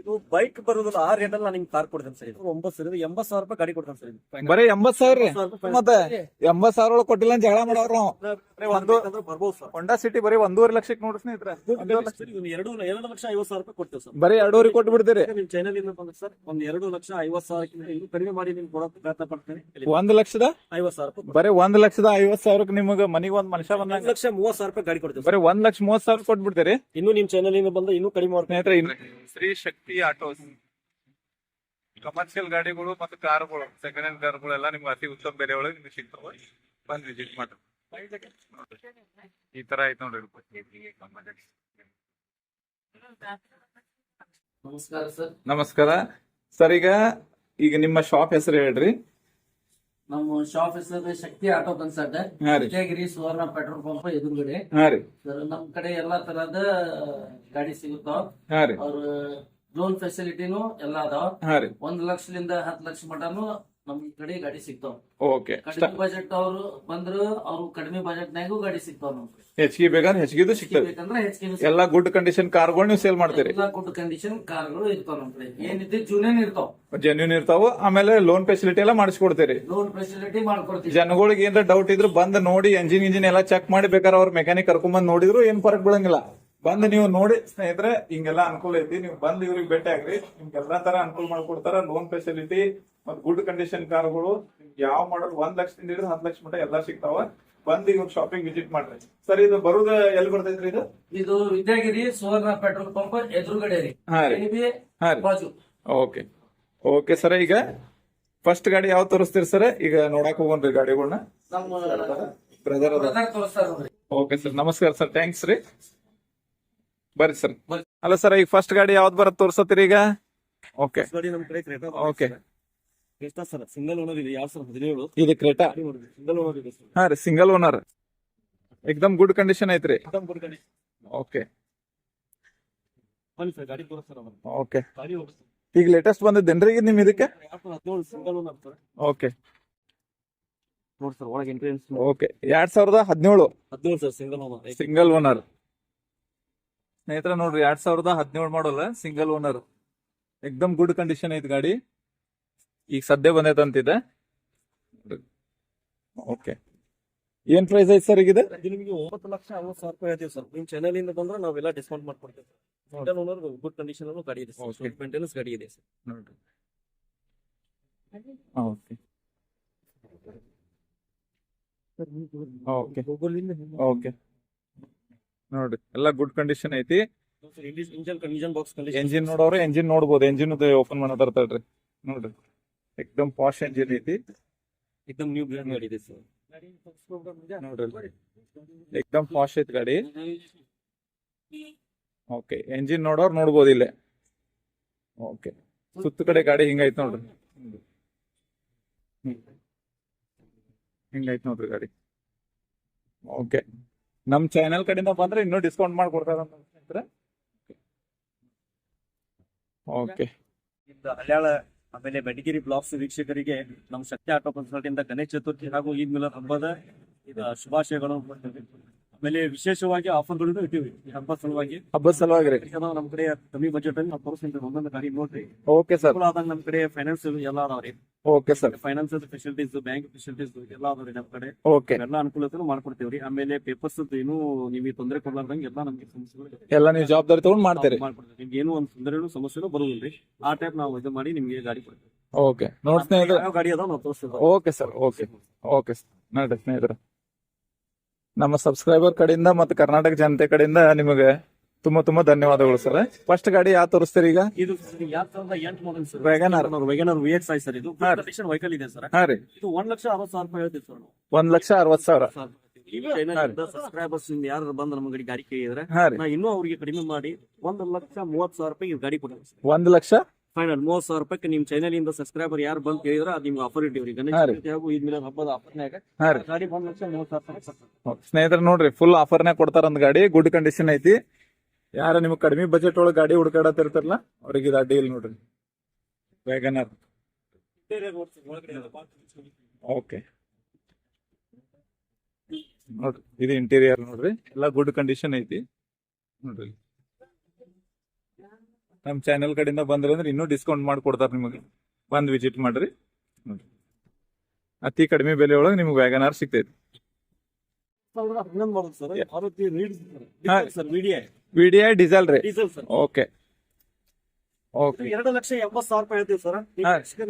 ಇದು ಬೈಕ್ ಬರೋದಿಲ್ಲ ಆ ರೇಟ್ ಅಲ್ಲಿ ನಾನು ನಿಮ್ಗೆ ಕಾರ್ ಕೊಡ್ತೇನೆ ಸರ್. ಇದು ಒಂಬತ್ತು ಸರ್ ಎಂಬತ್ತು ಸಾವಿರ ರೂಪಾಯಿ ಗಾಡಿ ಕೊಡ್ತೇನೆ ಸರ್. ಬರೀ ಎಂಬತ್ ಸಾವಿರ ಮತ್ತೆ ಎಂಬತ್ ಸಾವಿರ ಒಳಗೆ ಕೊಟ್ಟಿಲ್ಲ ಅಂತ ಜಗಳ ಮಾಡೋರು ಒಂದು ಬರ್ಬೋದು ಸರ್. ಹೊಂಡಾ ಸಿಟಿ ಬರೀ ಒಂದೂವರೆ ಲಕ್ಷಕ್ಕೆ ನೋಡ್ರಿ ಸ್ನೇಹಿತರೆ. ಎರಡು ಎರಡು ಲಕ್ಷ ಐವತ್ತು ಸಾವಿರ ರೂಪಾಯಿ ಕೊಡ್ತೇವೆ ಸರ್. ಬರೀ ಎರಡೂವರೆ ಕೊಟ್ಟು ಬಿಡ್ತೀರಿ ನಿಮ್ ಚಾನಲ್ ಇಂದ ಬಂದ್ರೆ ಸರ್ ಒಂದ್ ಎರಡು ಲಕ್ಷ ಐವತ್ತು ಸಾವಿರಕ್ಕಿಂತ ಇನ್ನೂ ಕಡಿಮೆ ಮಾಡಿ ನಿಮ್ಗೆ ಕೊಡೋಕೆ ಪ್ರಯತ್ನ ಪಡ್ತೇನೆ. ಒಂದ್ ಲಕ್ಷದ? ಐವತ್ತು ಸಾವಿರ ರೂಪಾಯಿ ಬರೀ ಒಂದ್ ಲಕ್ಷದ ಐವತ್ ಸಾವಿರಕ್ಕೆ ನಿಮಗ ಮನೆಗೆ ಒಂದ್ ಮನುಷ್ಯ ಒಂದ್ ಲಕ್ಷ ಮೂವತ್ತು ಸಾವಿರ ರೂಪಾಯಿ ಗಾಡಿ ಕೊಡ್ತೇವೆ ಬರೀ ಒಂದ್ ಲಕ್ಷ ಮೂವತ್ ಸಾವಿರ ಕೊಟ್ಬಿಡ್ತೀರಿ. ಇನ್ನು ನಿಮ್ ಚಾನಲ್ ಇಂದ ಬಂದ್ರೆ ಇನ್ನು ಕಡಿಮೆ ಇನ್ನು ಶ್ರೀ ಶಕ್ತಿ ಆಟೋಸ್ ಕಮರ್ಷಿಯಲ್ ಗಾಡಿಗಳು ಮತ್ತು ಕಾರ್ಗಳು ಸೆಕೆಂಡ್ ಹ್ಯಾಂಡ್ ಕಾರ್ಗಳೆಲ್ಲ ಎಲ್ಲ ನಿಮ್ಗೆ ಅತಿ ಉತ್ತಮ ಬೆಲೆ ಒಳಗೆ ನಿಮ್ಗೆ ಸಿಗ್ತಾವೆ. ಬಂದ್ ವಿಸಿಟ್ ಮಾಡ್ರಿ. ಈ ತರ ಐತ್ ನೋಡ್ರಿ ನಮಸ್ಕಾರ ಸರ್. ನಮಸ್ಕಾರ. ಸರ್ ಈಗ ಈಗ ನಿಮ್ಮ ಶಾಪ್ ಹೆಸರು ಹೇಳ್ರಿ. ನಮ್ಮ ಶಾಪ್ ಹೆಸರು Shakti auto consult Vijayagiri Suvarna petrol pump ಎದುರುಗಡೆ. ಹಾ ರೀ. ಸರ್ ನಮ್ ಕಡೆ ಎಲ್ಲಾ ತರಹದ ಗಾಡಿ ಸಿಗುತ್ತಾವ ಅವ್ರ ಲೋನ್ ಫೆಸಿಲಿಟಿನು ಎಲ್ಲಾ ಅದಾವ. ಹಾ ರೀ. ಒಂದ್ ಲಕ್ಷದಿಂದ ಹತ್ತು ಲಕ್ಷ ಮಟನು ನಮ್ ಕಡೆ ಗಾಡಿ ಸಿಗ್ತಾವ. ಓಕೆ ಕಡಿಮೆ ಬಜೆಟ್ ಅವ್ರು ಬಂದ್ರು ಅವ್ರು ಕಡಿಮೆ ಬಜೆಟ್ ನಾಗೂ ಗಾಡಿ ಸಿಗ್ತಾವ ನಮ್ಗೆ. ಹೆಚ್ಚಿಗೆ ಬೇಕಾದ್ರೆ ಹೆಚ್ಚಿಗೆ ಸಿಗ್ತವೆ ಬೇಕಂದ್ರೆ ಹೆಚ್ಚಿಗೆ ಎಲ್ಲಾ ಗುಡ್ ಕಂಡೀಷನ್ ಕಾರ್ಗಳು ನೀವು ಸೇಲ್ ಮಾಡ್ತೀರಿ. ಎಲ್ಲಾ ಗುಡ್ ಕಂಡೀಷನ್ ಕಾರ್ಗಳು ಇರ್ತಾವ ನಮ್ ಕಡೆ. ಏನಿದೆ ಜೂನಿಯನ್ ಇರ್ತಾವ. ಜೆನ್ಯೂನ್ ಇರ್ತಾವ. ಆಮೇಲೆ ಲೋನ್ ಫೆಸಿಲಿಟಿ ಎಲ್ಲ ಮಾಡಿಸ್ಕೊಡ್ತೀರಿ. ಲೋನ್ ಫೆಸಿಲಿಟಿ ಮಾಡ್ಕೊಡ್ತೀವಿ. ಜನಗಳಿಗೆ ಏನಾರ ಡೌಟ್ ಇದ್ರೆ ಬಂದ್ ನೋಡಿ ಎಂಜಿನ್ ಇಂಜಿನ್ ಎಲ್ಲ ಚೆಕ್ ಮಾಡಿ ಬೇಕಾದ್ರೆ ಅವ್ರ ಮೆಕ್ಯಾನಿಕ್ ಕರ್ಕೊಂಡ್ ಬಂದ್ ನೋಡಿದ್ರು ಏನ್ ಫರಕ್ ಬೀಳಂಗಿಲ್ಲ. ಬಂದ್ ನೀವು ನೋಡಿ ಸ್ನೇಹಿತರೆ ಹಿಂಗೆಲ್ಲ ಅನುಕೂಲ ಐತಿ. ನೀವು ಬಂದ್ ಇವ್ರಿಗೆ ಭೇಟಿ ಆಗ್ರಿ. ನಿಮ್ಗೆ ಎಲ್ಲಾ ತರ ಅನುಕೂಲ ಮಾಡ್ಕೊಡ್ತಾರ. ಲೋನ್ ಫೆಸಿಲಿಟಿ ಮತ್ ಗುಡ್ ಕಂಡೀಷನ್ ಕಾರ್ಗಳು ಯಾವ ಮಾಡಲ್ ಒಂದ್ ಲಕ್ಷದಿಂದ ಹಿಡಿದು ಹತ್ತು ಲಕ್ಷ ಮಟ್ಟ ಎಲ್ಲಾ ಸಿಗ್ತಾವ. ಬಂದ್ ಇವ್ರ ಶಾಪಿಂಗ್ ವಿಸಿಟ್ ಮಾಡ್ರಿ. ಸರ್ ಇದು ಬರುದ ಎಲ್ಲಿ ಬರ್ತೈತ್ರಿ ಇದು? ಇದು ವಿದ್ಯಾಗಿರಿ ಸುವರ್ಣ ಪೆಟ್ರೋಲ್ ಪಂಪ್ ಎದುರುಗಡೆ ರೀ. ಹಾ ರೀ. ಹಾ ರೀ. ಬಾಜು. ಓಕೆ. ಓಕೆ ಸರ್ ಈಗ ಫಸ್ಟ್ ಗಾಡಿ ಯಾವ ತೋರಿಸ್ತೀರಿ ಸರ್? ಈಗ ನೋಡಕ್ ಹೋಗೋಣ್ರಿ ಗಾಡಿಗಳನ್ನ ನಮ್ಮ ಬ್ರದರ್ ಬ್ರದರ್ ತೋರಿಸ್ತಾರ ಓಕೆ ಸರ್ ನಮಸ್ಕಾರ ಸರ್. ಥ್ಯಾಂಕ್ಸ್ ರೀ. ಬರ್ರಿ ಸರ್. ಅಲ್ಲ ಸರ್ ಈಗ ಫಸ್ಟ್ ಗಾಡಿ ಯಾವ್ದು ಬರುತ್ತೆ ತೋರ್ಸತ್ತೀರಿ ಈಗ? ಓಕೆ ಗಾಡಿ ಕಡೆ ಓಕೆ ಸರ್. ಸಿಂಗಲ್ ಓನರ್ ಇದೆ. ಯಾವ ಸರ್? ಇದು ಸಿಂಗಲ್ ಓನರ್ ಇದೆ. ಸರ್. ಹಾ ಸಿಂಗಲ್ ಓನರ್ ಎಕ್ದಮ್ ಗುಡ್ ಕಂಡೀಷನ್ ಐತ್ರಿ. ಗುಡ್ ಕಂಡೀಷನ್ ಓಕೆ ಗಾಡಿ ಓಕೆ ಈಗ ಲೇಟೆಸ್ಟ್ ಬಂದಿದ್ದೇನ್ರಿ ಈಗ ನಿಮ್ ಇದಕ್ಕೆ? Okay sir? ಓಕೆ ಎರಡ್ ಸಾವಿರದ ಹದಿನೇಳು. ಹದಿನೇಳು sir single owner single owner ಸ್ನೇಹಿತರ ನೋಡ್ರಿ ಎರಡ್ ಸಾವಿರದ ಹದಿನೇಳು ಮಾಡಲ್ಲ ಸಿಂಗಲ್ ಓನರ್ ಎಕ್ದಮ್ ಗುಡ್ ಕಂಡೀಷನ್ ಐತಿ ಗಾಡಿ. ಈಗ ಸದ್ಯ ಬಂದೈತೆ ಅಂತಿದೆ. ಓಕೆ ಏನ್ ಪ್ರೈಸ್ ಐತಿ ಸರ್ ಈಗಿದೆ? ಇದು ನಿಮಗೆ ಒಂಬತ್ತು ಲಕ್ಷ ಅರವತ್ತು ಸಾವಿರ ರೂಪಾಯಿ ಹೇಳ್ತೀವಿ ಸರ್ ನಿಮ್ ಚಾನಲ್ ಇಂದ ಬಂದ್ರೆ ನಾವೆಲ್ಲ ಡಿಸ್ಕೌಂಟ್ ಮಾಡ್ಕೊಡ್ತೇವೆ ಸರ್ ಓನರ್ ಗುಡ್ ಕಂಡೀಷನ್ ಅಲ್ಲೂ ಗಾಡಿ ಇದೆ. ಸರ್ ಮೇಂಟೆನೆನ್ಸ್ ಗಾಡಿ ಇದೆ ಸರ್ ನೋಡ್ರಿ ಓಕೆ ಓಕೆ ಓಕೆ ನೋಡ್ರಿ ಎಲ್ಲ ಗುಡ್ ಕಂಡೀಷನ್ ಐತಿ. ಎಂಜಿನ್ ನೋಡೋರು ಎಂಜಿನ್ ನೋಡಬಹುದು ಎಂಜಿನ್ ಓಪನ್ ಮಾಡೋ ತರ್ತಾಳ್ರಿ ನೋಡ್ರಿ ಎಕ್ದಮ್ ಪಾಶ್ ಎಂಜಿನ್ ಐತಿ. ಎಕ್ದಮ್ ನ್ಯೂ ನೋಡ್ರಿ ಎಕ್ದಮ್ ಪಾಶ್ ಐತಿ ಗಾಡಿ. ಓಕೆ ಎಂಜಿನ್ ನೋಡೋರು ನೋಡ್ಬೋದು ಇಲ್ಲೇ. ಓಕೆ ಸುತ್ತ ಕಡೆ ಗಾಡಿ ಹಿಂಗೈತ್ ನೋಡ್ರಿ. ಹಿಂಗೈತ್ ನೋಡ್ರಿ ಗಾಡಿ. ಓಕೆ ನಮ್ ಚಾನೆಲ್ ಕಡೆಯಿಂದ ಬಂದ್ರೆ ಇನ್ನೂ ಡಿಸ್ಕೌಂಟ್ ಮಾಡ್ಕೊಡ್ತಾರ ಓಕೆ ಇಂದ ಹಳ್ಯಾಳ ಆಮೇಲೆ ಬೆಟಗಿರಿ ಬ್ಲಾಕ್ಸ್ ವೀಕ್ಷಕರಿಗೆ ನಮ್ಮ ಶಕ್ತಿ ಆಟೋ ಕನ್ಸಲ್ಟ್ ಇಂದ ಗಣೇಶ ಚತುರ್ಥಿ ಹಾಗೂ ಈದ್ ಮಿಲನ್ ಹಬ್ಬದ ಶುಭಾಶಯಗಳು. ಆಮೇಲೆ ವಿಶೇಷವಾಗಿ ಆಫರ್ಗಳು ಇಟ್ಟಿವಿ. ಈ ಹಬ್ಬ ಸಲುವಾಗಿ. ಹಬ್ಬದ ಸಲುವಾಗಿ ರೀ. ಯಾಕಂದ್ರೆ ನಮ್ಮ ಕಡೆ ಕಮ್ಮಿ ಬಜೆಟ್ ಅಲ್ಲಿ ನಾವು ತೋರಿಸ್ತೀನಿ ಒಂದೊಂದು ಗಾಡಿ ನೋಡ್ರಿ. ಓಕೆ ಸರ್ ಆದಾಗ ನಮ್ಮ ಕಡೆ ಫೈನಾನ್ಸ್ ಎಲ್ಲ ಅದಾವ್ರಿ okay sir finance facilities bank facilities ಎಲ್ಲ ಅದಾವ್ರಿ ನಮ್ಮ ಕಡೆ. ಓಕೆ ಎಲ್ಲ ಅನುಕೂಲತೆ ಮಾಡ್ಕೊಡ್ತೇವ್ರಿ ಆಮೇಲೆ ಪೇಪರ್ಸ್ ಏನು ನಿಮಗೆ ತೊಂದರೆ ಕೊಡ್ಲಾರ್ದಂಗೆ ಎಲ್ಲ ನಮ್ಗೆ ಸಮಸ್ಯೆಗಳು. ಎಲ್ಲ ನೀವು ಜವಾಬ್ದಾರಿ ತಗೊಂಡ್ ಮಾಡ್ತೀರಿ. ಮಾಡ್ಕೊಡ್ತೀವಿ. ನಿಮ್ಗೆ ಏನು ಒಂದು ತೊಂದರೆನೂ ಸಮಸ್ಯೆನೂ ಬರುವುದಿಲ್ರಿ ಆ ಟೈಪ್ ನಾವು ಇದು ಮಾಡಿ ನಿಮ್ಗೆ ಗಾಡಿ ಕೊಡ್ತೇವೆ. ಓಕೆ ನೋಡ್ ಸ್ನೇಹಿತರೆ. ಗಾಡಿ ಅದಾವ ನಾವು ತೋರಿಸ್ತೇವೆ okay sir okay okay sir ನೋಡ್ರಿ ಸ್ನೇಹಿತರೆ. ನಮ್ಮ ಸಬ್ಸ್ಕ್ರೈಬರ್ ಕಡೆಯಿಂದ ಮತ್ತು ಕರ್ನಾಟಕ ಜನತೆ ಕಡೆಯಿಂದ ನಿಮಗೆ ತುಂಬಾ ತುಂಬಾ ಧನ್ಯವಾದಗಳು ಸರ್. ಫಸ್ಟ್ ಗಾಡಿ ಯಾವ ತೋರಿಸ್ತೀರಿ ಈಗ? ಇದು ಎರಡ್ ಸಾವಿರದ ಎಂಟು model sir? Wagon R. Wagon R V X I sir ಇದು. ಕಂಡೀಷನ್ ವೆಹಿಕಲ್ ಇದೆ ಸರ್. ಹಾ ರೀ. ಇದು ಒಂದ್ ಲಕ್ಷ ಅರವತ್ತು ಸಾವಿರ ರೂಪಾಯಿ ಹೇಳ್ತೀವಿ ಸರ್ ಒಂದ್ ಲಕ್ಷ ಅರವತ್ ಸಾವಿರ. ಸಬ್ಸ್ಕ್ರೈಬರ್ಸ್ ಯಾರು ಬಂದು ನಮ್ಮ ಗಡಿ ಗಾಡಿ ಕೇಳಿದ್ರೆ ನಾ ಇನ್ನೂ ಅವ್ರಿಗೆ ಕಡಿಮೆ ಮಾಡಿ ಒಂದ್ ಲಕ್ಷ ಮೂವತ್ ಸಾವಿರ ರೂಪಾಯಿ ಗಾಡಿ ಕೊಡ್ತೀನಿ ಸರ್. ಒಂದ್ ಲಕ್ಷ ಫೈನಲ್ ಮೂವತ್ ಸಾವಿರ ರೂಪಾಯಿ ನಿಮ್ ಚಾನಲ್ ಇಂದ ಸಬ್ಸ್ಕ್ರೈಬರ್ ಯಾರು ಬಂದ್ ಕೇಳಿದ್ರೆ ಅದು ನಿಮ್ಗೆ ಆಫರ್ ಇಟ್ಟಿವ್ರಿ. ಗಣೇಶ ಹಾ ರೀ. ಚತುರ್ಥಿ ಹಾಗೂ ಈದ್ ಮಿಲಾದ್ ಹಬ್ಬದ ಆಫರ್ನಾಗ ಹಾ ರೀ. ಗಾಡಿ ಒಂದ್ ಲಕ್ಷ ಮೂವತ್ ಸಾವಿರ ರೂಪಾಯಿ ಕೊಡ್ತೇವೆ. ಸ್ನೇಹಿತರೆ ನೋಡ್ರಿ ಫುಲ್ ಆಫರ್ನೇ ಕೊಡ್ತಾರ ಒಂದ್ ಗಾಡಿ ಗುಡ್ ಕಂಡೀಷನ್ ಐತಿ. ಯಾರ ನಿಮ್ಗೆ ಕಡಿಮೆ ಬಜೆಟ್ ಒಳಗೆ ಗಾಡಿ ಹುಡ್ಕಾಡತ್ತಿರ್ತಾರಲ್ಲ ಅವ್ರಿಗೆ ಇದು ಅಡ್ಡಿ ಇಲ್ಲ ನೋಡ್ರಿ. ವ್ಯಾಗನರ್ ಓಕೆ ನೋಡ್ರಿ ಇದು ಇಂಟೀರಿಯರ್ ನೋಡ್ರಿ ಎಲ್ಲ ಗುಡ್ ಕಂಡೀಷನ್ ಐತಿ. ನೋಡ್ರಿ. ನಮ್ಮ ಚಾನೆಲ್ ಕಡೆಯಿಂದ ಬಂದ್ರಿ ಅಂದ್ರೆ ಇನ್ನೂ ಡಿಸ್ಕೌಂಟ್ ಮಾಡಿ ಕೊಡ್ತಾರೆ ನಿಮಗೆ. ಬಂದ್ ವಿಸಿಟ್ ಮಾಡ್ರಿ. ಅತಿ ಕಡಿಮೆ ಬೆಲೆ ಒಳಗೆ ನಿಮ್ಗೆ ಸಿಗ್ತೈತಿ. ರೀಡ್ ಹಾ. ಸರ್ ವಿಡಿಐ ಡೀಸೆಲ್ ರೀ. ಓಕೆ ಓಕೆ ಎರಡು ಲಕ್ಷ ಎಂಬತ್ತು ಸಾವಿರ ರೂಪಾಯಿ ಹೇಳ್ತೀವಿ ಸರ್.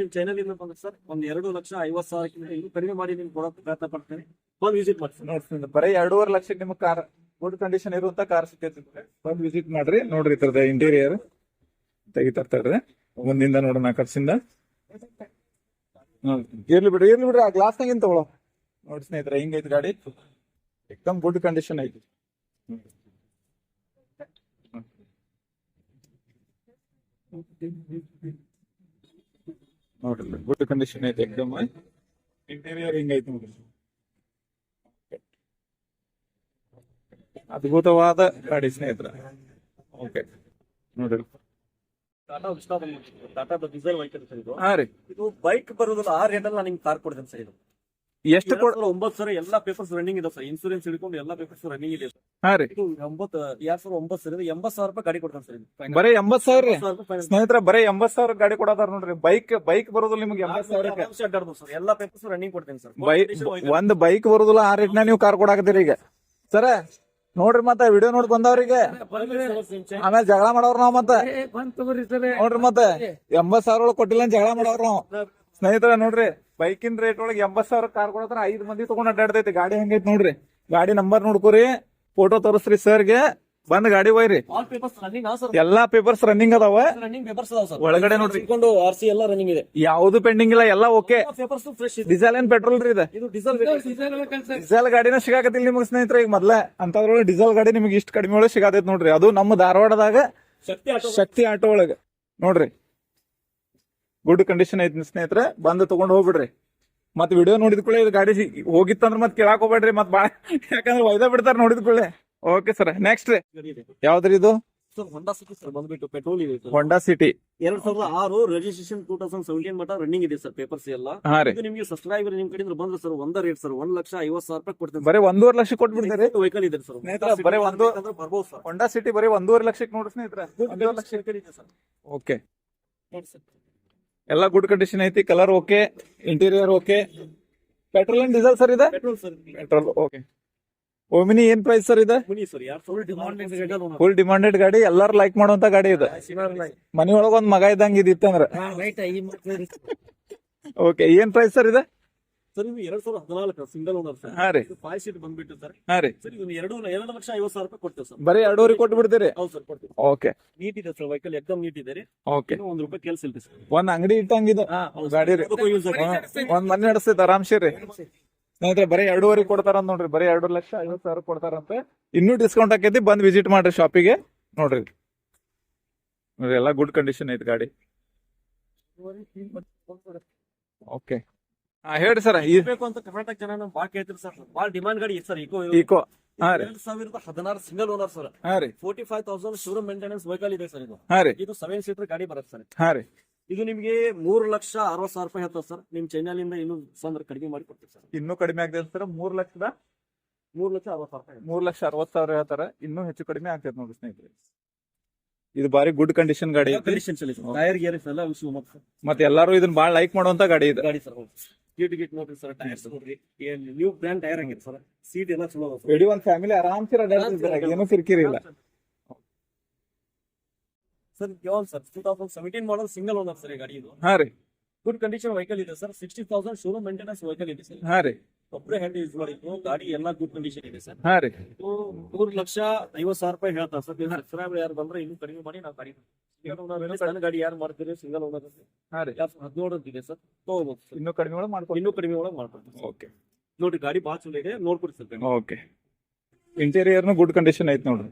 ನಿಮ್ ಚಾನಲ್ ಇಂದ ಬಂದ್ರೆ ಸರ್ ಒಂದ್ ಎರಡು ಲಕ್ಷ ಐವತ್ತು ಸಾವಿರಕ್ಕಿಂತ ಇನ್ನೂ ಕಡಿಮೆ ಮಾಡಿ ನಿಮ್ಗೆ ಕೊಡೋಕೆ ಪ್ರಯತ್ನ ಪಡ್ತೇನೆ. ಬಂದು ವಿಸಿಟ್ ಮಾಡಿ ಸರ್ ನೋಡ್ತೀನಿ ಬರೀ ಎರಡೂವರೆ ಲಕ್ಷ ನಿಮ್ಗೆ ಕಾರ್ ಗುಡ್ ಕಂಡೀಷನ್ ಇರುವಂತ ಕಾರ್ ಸಿಗ್ತೈತಿ ಬಂದು ವಿಸಿಟ್ ಮಾಡ್ರಿ ನೋಡ್ರಿ ಇತರದ ಇಂಟೀರಿಯರ್ ತೆಗಿತಾ ಇರ್ತಾರ್ರಿ ಮುಂದಿಂದ ನೋಡೋಣ ಕಟ್ಸಿಂದ ಇರ್ಲಿ ಬಿಡ್ರಿ ಇರ್ಲಿ ಬಿಡ್ರಿ ಆ ಗ್ಲಾಸ್ನಾಗಿಂದ ತಗೊಳೋ? ನೋಡಿ ಸ್ನೇಹಿತರೆ ಹಿಂಗೈತಿ ಗಾಡಿ. ಎಕ್ದಮ್ ಗುಡ್ ಕಂಡೀಷನ್ ಐತಿ. ನೋಡ್ರಿ ಗುಡ್ ಕಂಡೀಷನ್ ಐತಿ ಎಕ್ದಮ್ ಇಂಟೀರಿಯರ್ ಹಿಂಗೈತಿ ನೋಡ್ರಿ. ಅದ್ಭುತವಾದ ಗಾಡಿ ಸ್ನೇಹಿತರ. ಓಕೆ ನೋಡ್ರಿ. Tata Vista Tata diesel vehicle sir ಇದು ಹಾ ರೀ. ಇದು ಬೈಕ್ ಬರೋದಿಲ್ಲ ಆ ರೇಟ್ ಅಲ್ಲಿ ನಾನು ನಿಮ್ಗೆ ಕಾರ್ ಕೊಡ್ತೇನೆ ಸರ್ ಇದು. ಎಷ್ಟು ಕೊಡ್ ಸಾವಿರದ ಒಂಬತ್ತು ಸರ್ ಎಲ್ಲಾ ಪೇಪರ್ಸ್ ರನ್ನಿಂಗ್ ಇದೆ ಸರ್ ಇನ್ಸೂರೆನ್ಸ್ ಹಿಡ್ಕೊಂಡು ಎಲ್ಲಾ ಪೇಪರ್ಸ್ ರನ್ನಿಂಗ್ ಇದೆ ಸರ್ ಹಾ ರೀ. ಇದು ಒಂಬತ್ತು ಎರಡ್ ಸಾವಿರದ ಒಂಬತ್ತು ಸರ್ ಇದು ಎಂಬತ್ತು ಸಾವಿರ ರೂಪಾಯಿ ಗಾಡಿ ಕೊಡ್ತೇನೆ ಸರ್ ಇದು. ಬರೀ ಎಂಬತ್ ಸಾವಿರ ರೀ. ಸಾವಿರ ರೂಪಾಯಿ ಸ್ನೇಹಿತರ ಬರೀ ಎಂಬತ್ ಸಾವಿರ ಗಾಡಿ ಕೊಡೋದಾರ ನೋಡ್ರಿ. ಬೈಕ್ ಬೈಕ್ ಬರೋದಿಲ್ಲ ನಿಮ್ಗೆ ಎಂಬತ್ ಸಾವಿರಕ್ಕೆ ಅಡ್ಡಾಡ್ಬೋದು ಸರ್ ಎಲ್ಲಾ ಪೇಪರ್ಸ್ ರನ್ನಿಂಗ್ ಕೊಡ್ತೇನೆ ಸರ್ ಬೈ ಒಂದ್ ಬೈಕ್ ಬರೋದಿಲ್ಲ ಆ ರೇಟ್ನ ನೀವು ಕಾರ್ ಕೊಡಾಕತ್ತೀರಿ ಈಗ. ಸರ ನೋಡ್ರಿ ಮತ್ತೆ ವಿಡಿಯೋ ನೋಡಿ ಬಂದವ್ರಿಗೆ. ಆಮೇಲೆ ಜಗಳ ಮಾಡವ್ರ ನಾವ್ ಮತ್ತೆ. ನೋಡ್ರಿ ಮತ್ತೆ ಎಂಬತ್ ಸಾವಿರ ಒಳಗ್ ಕೊಟ್ಟಿಲ್ಲ ಜಗಳ ಮಾಡವ್ರ ನಾವು. ಸ್ನೇಹಿತರ ನೋಡ್ರಿ ಬೈಕಿನ ರೇಟ್ ಒಳಗೆ ಎಂಬತ್ ಸಾವಿರ ಕಾರ್ ಕೊಡತ್ರ ಐದ್ ಮಂದಿ ತಗೊಂಡ್ ಅಡ್ಡಾಡ್ತೈತಿ. ಗಾಡಿ ಹೆಂಗೈತಿ ನೋಡ್ರಿ. ಗಾಡಿ ನಂಬರ್ ನೋಡ್ಕೋರಿ ಫೋಟೋ ತೋರಿಸ್ರಿ ಸರ್ಗೆ. ಬಂದ್ ಗಾಡಿ ಒಯ್ರಿ ಆಲ್ ಪೇಪರ್ಸ್ ರನ್ನಿಂಗ್ ಸರ್ ಎಲ್ಲಾ ಪೇಪರ್ಸ್ ರನ್ನಿಂಗ್ ಅದಾವ. ರನ್ನಿಂಗ್ ಪೇಪರ್ಸ್ ಅದಾವ ಸರ್ ಒಳಗಡೆ ನೋಡ್ರಿ. ಇಟ್ಕೊಂಡು ಆರ್ ಸಿ ಎಲ್ಲ ರನ್ನಿಂಗ್ ಇದೆ. ಯಾವ್ದು ಪೆಂಡಿಂಗ್ ಇಲ್ಲ ಎಲ್ಲಾ ಓಕೆ ಪೇಪರ್ಸ್ ಫ್ರೆಶ್ ಇದೆ. ಡೀಸೆಲ್ ಏನ್ ಪೆಟ್ರೋಲ್ ರೀ ಇದೆ? ಇದು ಡೀಸೆಲ್ ಡೀಸೆಲ್ ಗಾಡಿನ ಸಿಗಾಕತಿಲ್ಲ ನಿಮಗೆ ಸ್ನೇಹಿತರೆ ಈಗ ಮೊದ್ಲ. ಅಂತದ್ರೊಳಗೆ ಡೀಸೆಲ್ ಗಾಡಿ ನಿಮಗೆ ಇಷ್ಟು ಕಡಿಮೆ ಒಳಗೆ ಸಿಗಾತೈತಿ ನೋಡ್ರಿ. ಅದು ನಮ್ಮ ಧಾರವಾಡದಾಗ ಶಕ್ತಿ ಆಟೋ ಶಕ್ತಿ ಆಟೋ ಒಳಗೆ. ನೋಡ್ರಿ. ಗುಡ್ ಕಂಡೀಷನ್ ಐತಿ ಸ್ನೇಹಿತರೆ. ಬಂದ್ ತಗೊಂಡ್ ಹೋಗ್ಬಿಡ್ರಿ. ಮತ್ ವಿಡಿಯೋ ನೋಡಿದ ಕೂಡ ಇದು ಗಾಡಿ ಸಿ- ಹೋಗಿತ್ತಂದ್ರ ಮತ್ ಕೇಳಾಕ್ ಹೋಗ್ಬೇಡ್ರಿ. ಮತ್ ಬಾಳ ಯಾಕಂದ್ರೆ ಒಯ್ದ ಬಿಡ್ತಾರ ನೋಡಿದ ಕೂಡಲೇ. ಓಕೆ ಸರ್ ನೆಕ್ಸ್ಟ್ ರೀ ಯಾವ್ದ್ರಿ ಇದು? ಸರ್ ಹೊಂಡಾ ಸಿಟಿ ಸರ್ ಬಂದ್ಬಿಟ್ಟು ಪೆಟ್ರೋಲ್ ಇದೆ ಸರ್. ಹೊಂಡಾ ಸಿಟಿ ಎರಡ್ ಸಾವಿರದ ಆರು ರಿಜಿಸ್ಟ್ರೇಷನ್ ಟೂ ತೌಸಂಡ್ ಸೆವೆಂಟೀನ್ ಮಟ್ಟ ರನ್ನಿಂಗ್ ಇದೆ ಸರ್ ಪೇಪರ್ಸ್ ಎಲ್ಲ. ಹಾ ರೀ. ಇದು ನಿಮಗೆ ಸಬ್ಸ್ಕ್ರೈಬರ್ ನಿಮ್ ಕಡೆಯಿಂದ ಬಂದ್ರೆ ಸರ್ ಒಂದ ರೇಟ್ ಸರ್ ಒಂದ್ ಲಕ್ಷ ಐವತ್ ಸಾವಿರ ರೂಪಾಯಿ ಕೊಡ್ತೀನಿ ಬರೀ ಒಂದೂವರೆ ಲಕ್ಷ ಕೊಟ್ಬಿಡ್ತೀರಿ? ವೆಹಿಕಲ್ ಇದೆ ಸರ್ ಸ್ನೇಹಿತರೆ, ಬರೀ ಒಂದು- ಬರ್ಬೋದು ಸರ್. ಹೊಂಡಾ ಸಿಟಿ ಬರೀ ಒಂದೂವರೆ ಲಕ್ಷಕ್ಕೆ ನೋಡ್ರಿ ಸ್ನೇಹಿತರೆ. ಒಂದೂವರೆ ಲಕ್ಷ. ವೆಹಿಕಲ್ ಇದೆ ಸರ್. ಓಕೆ ಎಲ್ಲ ಗುಡ್ ಕಂಡೀಷನ್ ಐತಿ colour okay interior okay petrol and diesel sir ಇದೆ? Petrol sir. Petrol okay Omni ಏನ್ ಪ್ರೈಸ್ ಸರ್ ಇದೆ? ಮುನಿ ಸರ್ ಯಾರು ಫುಲ್ ಡಿಮಾಂಡ್ ಫುಲ್ ಡಿಮಾಂಡೆಡ್ ಗಾಡಿ ಎಲ್ಲಾರು ಲೈಕ್ ಮಾಡುವಂತ ಗಾಡಿ ಇದೆ. ಮನಿ ಒಳಗ ಒಂದ್ ಮಗ ಇದ್ದಂಗ ಇದಿತ್ತಂದ್ರ ಓಕೆ ಏನ್ ಪ್ರೈಸ್ ಸರ್ ಇದೆ? ಸರ್ ಇದು ಎರಡ್ ಸಾವಿರದ ಹದಿನಾಲ್ಕು ಸಿಂಗಲ್ ಓನರ್ ಸರ್. ಹಾ ರೀ. ಇದು ಫೈವ್ ಸೀಟ್ ಬಂದ್ಬಿಟ್ಟು ಸರ್. ಹಾ ರೀ. ಸರ್ ಇದು ಎರಡು ಎರಡು ಲಕ್ಷ ಐವತ್ತು ಸಾವಿರ ರೂಪಾಯಿ ಕೊಡ್ತೇವೆ ಸರ್. ಬರೀ ಎರಡೂವರೆ ಕೊಟ್ಟು ಬಿಡ್ತೀರಿ? ಹೌದು ಸರ್ ಕೊಡ್ತೀವಿ ಓಕೆ ನೀಟ್ ಇದೆ ಸರ್ ವೆಹಿಕಲ್ ಎಕ್ದಮ್ ನೀಟ್ ಇದೆ ರೀ. ಓಕೆ ಇನ್ನೂ ಒಂದ್ ರೂಪಾಯಿ ಕೆಲಸ ಇಲ್ಲ ಸರ್. ಒಂದ್ ಅಂಗಡಿ ಇಟ್ಟಂಗಿದೆ ಗಾಡಿ ರೀ. ಒಂದ್ ಮನೆ ನಡೆಸ್ತೈತೆ ಆರಾಮ್ಸೆ ರೀ. ಸ್ನೇಹಿತರೆ ಬರೀ ಎರಡೂವರೆ ಕೊಡ್ತಾರ ನೋಡ್ರಿ ಬರೀ ಎರಡು ಲಕ್ಷ ಐವತ್ ಸಾವಿರ ಕೊಡ್ತಾರಂತೆ. ಇನ್ನೂ ಡಿಸ್ಕೌಂಟ್ ಹಾಕೈತಿ ಬಂದ್ ವಿಸಿಟ್ ಮಾಡ್ರಿ ಶಾಪಿಗೆ ನೋಡ್ರಿ. ನೋಡ್ರಿ ಎಲ್ಲಾ ಗುಡ್ ಕಂಡೀಷನ್ ಐತಿ ಗಾಡಿ. ಓಕೆ ಹಾ ಹೇಳ್ರಿ ಸರ್ ಬೇಕು ಅಂತ ಕರ್ನಾಟಕ ಜನ ನಮ್ ಬಾಳ್ ಕೇಳ್ತೀರಿ ಸರ್. ಬಾಳ್ ಡಿಮಾಂಡ್ ಗಾಡಿ ಸರ್ ಇಕೋ ಈಕೋ ಹಾ ರೀ. ಎರಡ್ ಸಾವಿರದ ಹದಿನಾರು ಸಿಂಗಲ್ ಓನರ್ ಸರ್. ಹಾ ರೀ. Forty five thousand showroom maintenance vehicle ಇದೆ ಸರ್ ಇದು. ಹಾ ರೀ. ಇದು ಸೆವೆನ್ ಸೀಟರ್ ಗಾಡಿ ಬರುತ್ತೆ ಸರ್. ಹಾ ರೀ. ಇದು ನಿಮಗೆ ಮೂರು ಲಕ್ಷ ಅರವತ್ ಸಾವಿರ ರೂಪಾಯಿ ಹೇಳ್ತದೆ ಸರ್. ನಿಮ್ ಚೈನಾಲಿಂದ ಇನ್ನೂ ಸಂದ್ರ ಕಡಿಮೆ ಮಾಡಿ ಕೊಡ್ತೀವಿ ಸರ್. ಇನ್ನೂ ಕಡಿಮೆ ಆಗ್ತದೆ ಸರ್. ಮೂರ್ ಲಕ್ಷದ? ಮೂರ್ ಲಕ್ಷ ಅರವತ್ ಸಾವಿರ ರೂಪಾಯಿ. ಮೂರ್ ಲಕ್ಷ ಅರವತ್ ಸಾವಿರ ಹೇಳ್ತಾರ. ಇನ್ನೂ ಹೆಚ್ಚು ಕಡಿಮೆ ಆಗ್ತದೆ ನೋಡಿ ಸ್ನೇಹಿತರೆ. ಇದು ಬಾರಿ ಗುಡ್ ಕಂಡೀಷನ್ ಗಾಡಿ ಕಂಡೀಷನ್ ಚಲಿ ಸರ್ ಟೈರ್ ಗೇರ್ ಎಲ್ಲ ವಿಷಯ ಮತ್ತೆ ಮತ್ತೆ ಎಲ್ಲರೂ ಇದನ್ನ ಬಾಳ ಲೈಕ್ ಮಾಡುವಂತ ಗಾಡಿ ಇದೆ. ಗಾಡಿ ಸರ್ ಗಿಟ್ ಗಿಟ್ ನೋಡ್ರಿ ಸರ್ ಟೈರ್ಸ್ ನೋಡ್ರಿ. ಏನ್ ನ್ಯೂ ಬ್ರ್ಯಾಂಡ್ ಟೈರ್ ಆಗಿದೆ ಸರ್. ಸೀಟ್ ಎಲ್ಲ ಚಲೋ ಇಡೀ ಒಂದ್ ಫ್ಯಾಮಿಲಿ ಆರಾಮ್ಸಿ ಅಡ್ಡಾಡ್ತಿದ್ದಾರೆ ಏನೂ ಕಿರಿಕಿರಿ ಇಲ್ಲ. ಸರ್ ಯಾವ್ದು sir two thousand seventeen model single owner sir ಈ ಗಾಡಿ ಇದು. ಹಾ ರೀ. ಗುಡ್ ಕಂಡೀಷನ್ ವೆಹಿಕಲ್ ಇದೆ sir sixty thousand showroom maintenance vehicle ಇದೆ ಸರ್ ಹಾ ರೀ. ಒಬ್ಬರೇ ಹ್ಯಾಂಡ್ ಯೂಸ್ ಮಾಡಿದ್ರು ಗಾಡಿ ಎಲ್ಲ ಗುಡ್ ಕಂಡೀಷನ್ ಇದೆ ಸರ್ ಹಾ ರೀ. ಮೂರು ಲಕ್ಷ ಐವತ್ತು ಸಾವಿರ ರೂಪಾಯಿ ಹೇಳ್ತಾರೆ ಸರ್ ಸಬ್ಸ್ಕ್ರೈಬರ್ ಯಾರು ಬಂದ್ರೆ ಇನ್ನೂ ಕಡಿಮೆ ಮಾಡಿ ನಾವು ಗಾಡಿ ಸಣ್ಣ ಗಾಡಿ ಯಾರು ಮಾಡ್ತೀರಿ ಸಿಂಗಲ್ ಓನರ್ ಹಾ ರೀ. ಹದಿನೇಳು ಇದೆ ಸರ್ ತಗೋಬೋದು ಸರ್ ಇನ್ನೂ ಕಡಿಮೆ ಒಳಗೆ ಮಾಡ್ಕೊಡಿ ಇನ್ನೂ ಕಡಿಮೆ ಒಳಗೆ ಮಾಡ್ಕೊಡ್ತೀವಿ ಓಕೆ. ನೋಡಿ ಗಾಡಿ ಭಾಳ ಚಲೋ ಇದೆ ನೋಡ್ಕೊಡಿ ಸರ್ ಓಕೆ. ಇಂಟೀರಿಯರ್ನು ಗುಡ್ ಕಂಡೀಷನ್ ಐತೆ ನೋಡ್ರಿ.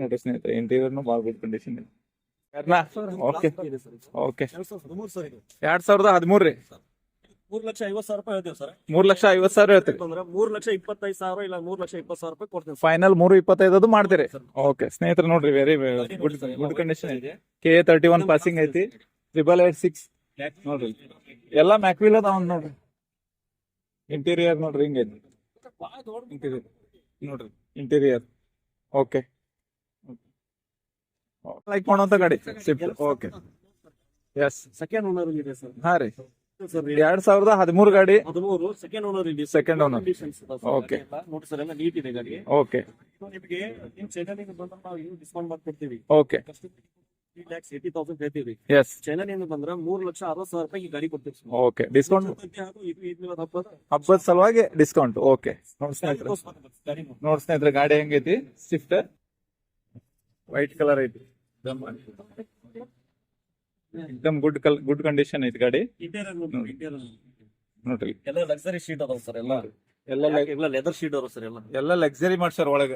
ನೋಡ್ರಿ ಸ್ನೇಹಿತರೆ ಇಂಟೀರಿಯರ್ನು ಭಾಳ ಗುಡ್ ಕಂಡೀಷನ್ ಇದೆ ಓಕೆ. ಓಕೆ ಎರಡ್ ಸಾವಿರದ ಹದಿಮೂರು ರೀ ಮೂರ್ ಲಕ್ಷ ಐವತ್ತು ಸಾವಿರ ರೂಪಾಯಿ ಹೇಳ್ತೀವಿ ಸರ್. ಮೂರ್ ಲಕ್ಷ ಐವತ್ ಸಾವಿರ ಹೇಳ್ತೀರಿ. ಮೂರ್ ಲಕ್ಷ ಇಪ್ಪತ್ತೈದು ಸಾವಿರ ಇಲ್ಲ ಮೂರ್ ಲಕ್ಷ ಇಪ್ಪತ್ತು ಸಾವಿರ ರೂಪಾಯಿ ಕೊಡ್ತೀನಿ ಫೈನಲ್ ಮೂರು ಇಪ್ಪತ್ತೈದು ಅದು ಮಾಡ್ತೀರಿ. ಓಕೆ ಸ್ನೇಹಿತರೆ ನೋಡ್ರಿ ವೆರಿ ಗುಡ್ ಗುಡ್ ಕಂಡೀಷನ್ ಐತಿ K A thirty one passing ಐತಿ. ಟ್ರಿಬಲ್ ಏಟ್ ಸಿಕ್ಸ್ ನೋಡ್ರಿ. ಎಲ್ಲಾ ಮ್ಯಾಕ್ವಿಲ್ ಅದಾವ ನೋಡ್ರಿ. ಇಂಟೀರಿಯರ್ ನೋಡ್ರಿ ಹಿಂಗೈತಿ ಇಂಟೀರಿಯರ್ ನೋಡ್ರಿ. ಇಂಟೀರಿಯರ್ ಓಕೆ ಲೈಕ್ ಮಾಡುವಂತ ಗಾಡಿ Swift okay yes second owner ಇದೆ ಸರ್ ಹಾ ರೀ. ಸರ್ ಎರಡ್ ಸಾವಿರದ ಹದಿಮೂರು ಗಾಡಿ. ಹದಿಮೂರು ಸೆಕೆಂಡ್ ಓನರ್ ಇದೆ ಸೆಕೆಂಡ್ ಓನರ್ ಓಕೆ ನೋಡಿ ಸರ್ ಎಲ್ಲ ನೀಟ್ ಇದೆ ಗಾಡಿ. ಓಕೆ ನಿಮಗೆ ನಿಮ್ ಚಾನಲ್ ಬಂದ್ರೆ ನಾವು ಇನ್ನು ಡಿಸ್ಕೌಂಟ್ ಮಾಡ್ಕೊಡ್ತೀವಿ. Okay three lakhs eighty thousand ಹೇಳ್ತೀವಿ. ಎಸ್ ಚಾನಲ್ ಏನು ಬಂದ್ರೆ ಮೂರು ಲಕ್ಷ ಅರವತ್ತು ಸಾವಿರ ರೂಪಾಯಿ ಗಾಡಿ ಕೊಡ್ತೀವಿ ಓಕೆ ಡಿಸ್ಕೌಂಟ್ ಹಬ್ಬದ ಸಲುವಾಗಿ ಡಿಸ್ಕೌಂಟ್ ಓಕೆ ನೋಡ್ ಸ್ನೇಹಿತರೆ ನೋಡಿ. ನೋಡ್ ಸ್ನೇಹಿತರೆ ಗಾಡಿ ಹೆಂಗೈತಿ? ಸ್ವಿಫ್ಟ್ ವೈಟ್ ಕಲರ್ ಐತಿ. ಎಕ್ದಮ್ ಗುಡ್ ಕಲ್ ಗುಡ್ ಕಂಡೀಷನ್ ಐತಿ ಗಾಡಿ. ನೋಡ್ರಿ. ಎಲ್ಲ ಲಕ್ಸರಿ ಶೀಟ್ ಅದಾವ ಸರ್ ಎಲ್ಲ. ಎಲ್ಲ ಎಲ್ಲ ಲೆದರ್ ಶೀಟ್ ಅದಾವ ಸರ್ ಎಲ್ಲ? ಎಲ್ಲ ಲಕ್ಸರಿ ಮಾಡ್ಸಾರ ಒಳಗ.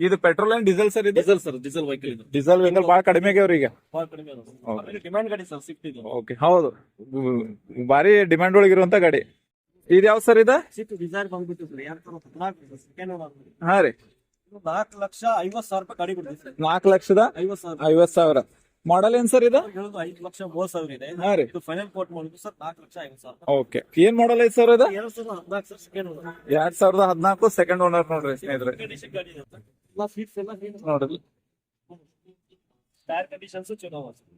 ಇದು ಪೆಟ್ರೋಲ್ ಅಂಡ್ ಡೀಸೆಲ್ ಸರ್ ಇದು? ಡೀಸೆಲ್ ಸರ್ ಡೀಸೆಲ್ ವೆಹಿಕಲ್ ಇದು. ಡೀಸೆಲ್ ವೆಹಿಕಲ್ ಬಹಳ ಕಡಿಮೆ ಆಗ್ಯಾವ್ರಿ ಈಗ ಭಾಳ ಕಡಿಮೆ ಅದಾವ ಡಿಮ್ಯಾಂಡ್ ಗಾಡಿ ಸರ್ ಸಿಕ್ಟ್ ಇದು. ಓಕೆ ಹೌದು. ಬಾರಿ ಭಾರಿ ಡಿಮ್ಯಾಂಡ್ ಒಳಗಿರುವಂತ ಗಾಡಿ. ಇದು? ಯಾವ ಸರ್ ಇದು ಸಿಕ್ಟ್ ಡಿಸೈರ್ ಬಂದ್ಬಿಟ್ಟು ಸರ್ ಓನರ್ ಹಾ ರೀ. ನಾಲ್ಕು ಲಕ್ಷ ಐವತ್ ಸಾವಿರ ರೂಪಾಯಿ ಗಾಡಿ ಸರ್ ನಾಲ್ಕು ಲಕ್ಷದ ಐವತ್ತು ಸಾವಿರ. ಐವತ್ ಸಾವಿರ. ಮಾಡಲ್ ಏನ್ ಸರ್ ಇದು? ಹೇಳೋದು ಐದು ಲಕ್ಷ ಮೂವತ್ತು ಸಾವಿರ ಇದೆ. ಹಾ ರೀ. ಇದು ಫೈನಲ್ ಕೋಟ್ ಮಾಡಿದ್ರು ಸರ್ ನಾಲ್ಕು ಲಕ್ಷ ಐವತ್ತು ಸಾವಿರ. ಓಕೆ ಏನ್ ಮಾಡಲ್ ಐದು ಸರ್ ಇದು ಎರಡ್ ಸಾವಿರದ ಹದಿನಾಲ್ಕು ಸರ್ ಸೆಕೆಂಡ್ ಓನರ್ ಎರಡ್ ಸಾವಿರದ ಹದಿನಾಲ್ಕು ಸೆಕೆಂಡ್ ಓನರ್ ನೋಡ್ರಿ ಸ್ನೇಹಿತರೆ. ಕಂಡೀಷನ್ ಗಾಡಿ ಇರುತ್ತೆ ಎಲ್ಲ ಸೀಟ್ಸ್ ಎಲ್ಲ ನೋಡ್ರಿ. ಟೈರ್ ಕಂಡೀಷನ್ಸ್ ಚಲೋ ಅವ ಸರ್.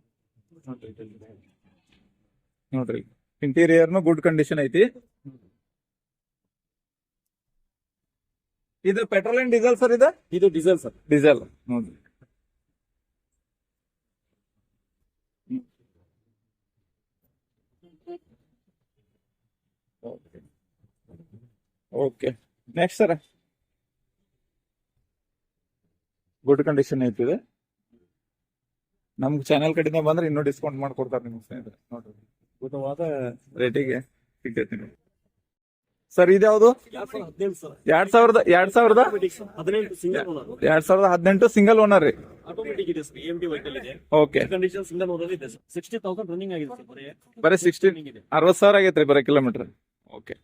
ನೋಡ್ರಿ. ಇಂಟೀರಿಯರ್ನು ಗುಡ್ ಕಂಡೀಷನ್ ಐತಿ. ಇದು ಪೆಟ್ರೋಲ್ ಅಂಡ್ ಡೀಸೆಲ್ ಸರ್ ಇದು? ಇದು ಡೀಸೆಲ್ ಸರ್. ಡೀಸೆಲ್. ನೋಡ್ರಿ okay next sir good condition ಐತಿದೆ ನಮ್ಗೆ ನಮ್ ಚಾನೆಲ್ ಕಡೆಯಿಂದ ಬಂದ್ರೆ ಇನ್ನೂ ಡಿಸ್ಕೌಂಟ್ ಮಾಡ್ಕೊಡ್ತಾರೆ ನಿಮ್ಗೆ ಸ್ನೇಹಿತರೆ. ನೋಡ್ರಿ ಉತ್ತಮವಾದ ರೇಟಿಗೆ ಸಿಗ್ತೈತಿ ಸರ್ ಇದ್ಯಾವುದು ಎರಡ್ ಸಾವಿರದ ಎರಡ್ ಸಾವಿರದ ಎರಡ್ ಸಾವಿರದ ಹದಿನೆಂಟು ಸಿಂಗಲ್ ಓನರ್ ರೀ. ಓಕೆ ಬರೀ ಸಿಕ್ಸ್ಟಿ ಅರವತ್ ಸಾವಿರ ಆಗೈತ್ರಿ ಬರೀ kilometre okay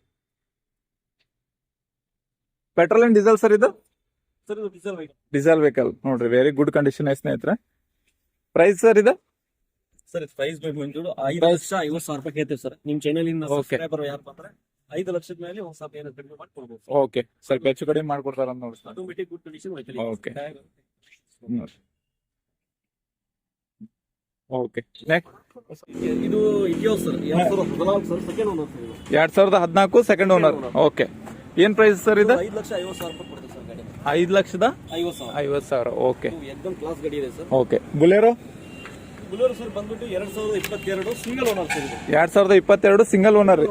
petrol and diesel sir ಇದು? ಡೀಸೆಲ್ ವೆಹಿಕಲ್ ನೋಡ್ರಿ ವೆರಿ ಗುಡ್ ಕಂಡೀಷನ್ ಐ ಸ್ನೇಹಿತರೆ. ಪ್ರೈಸ್ ಸರ್ ಇದು? ಸರ್ ಪ್ರೈಸ್ ಪೇಮೆಂಟ್ ಐದು ಲಕ್ಷ ಐವತ್ತು ಸಾವಿರ ರೂಪಾಯಿ ಕೇಳ್ತೀವಿ ಸರ್. ನಿಮ್ ಚಾನಲ್ ಇಂದ. ಸಬ್ಸ್ಕ್ರೈಬರ್ ಯಾರು ಬಂದ್ರೆ ಐದು ಲಕ್ಷದ ಮೇಲೆ ಒಂದ್ ಸ್ವಲ್ಪ ಕಡಿಮೆ ಮಾಡಿ ಕೊಡ್ಬೋದು ಓಕೆ ಸ್ವಲ್ಪ ಹೆಚ್ಚು ಕಡಿಮೆ ಮಾಡ್ಕೊಡ್ತಾರ ಅಂತ ನೋಡಿ automatic good condition okay Okay. Okay next ಇದು ಇದೆಯೋ ಸರ್ ಎರಡ್ ಸಾವಿರದ ಹದಿನಾಲ್ಕು ಸರ್ ಸೆಕೆಂಡ್ ಓನರ್ ಸರ್ ಇದು. ಎರಡ್ ಸಾವಿರದ ಹದಿನಾಲ್ಕು ಸೆಕೆಂಡ್ ಓನರ್ ಓಕೆ ಏನ್ ಪ್ರೈಸ್ ಸರ್ ಇದು? ಐದು ಲಕ್ಷ ಐವತ್ತು ಸಾವಿರ ರೂಪಾಯಿ ಕೊಡ್ತೀವಿ ಸರ್ ಗಾಡಿ ಐದ್ ಲಕ್ಷದ? ಐವತ್ತು ಸಾವಿರ. ಐವತ್ ಸಾವಿರ. ಓಕೆ ಇದು ಎಕ್ದಮ್ ಕ್ಲಾಸ್ ಗಾಡಿ ಇದೆ sir okay Bolero Bolero sir ಬಂದ್ಬಿಟ್ಟು ಎರಡ್ ಸಾವಿರದ ಇಪ್ಪತ್ತೆರಡು ಸಿಂಗಲ್ ಓನರ್ ಸರ್ ಇದು. ಎರಡ್ ಸಾವಿರದ ಇಪ್ಪತ್ತೆರಡು ಸಿಂಗಲ್ ಓನರ್ ರೀ.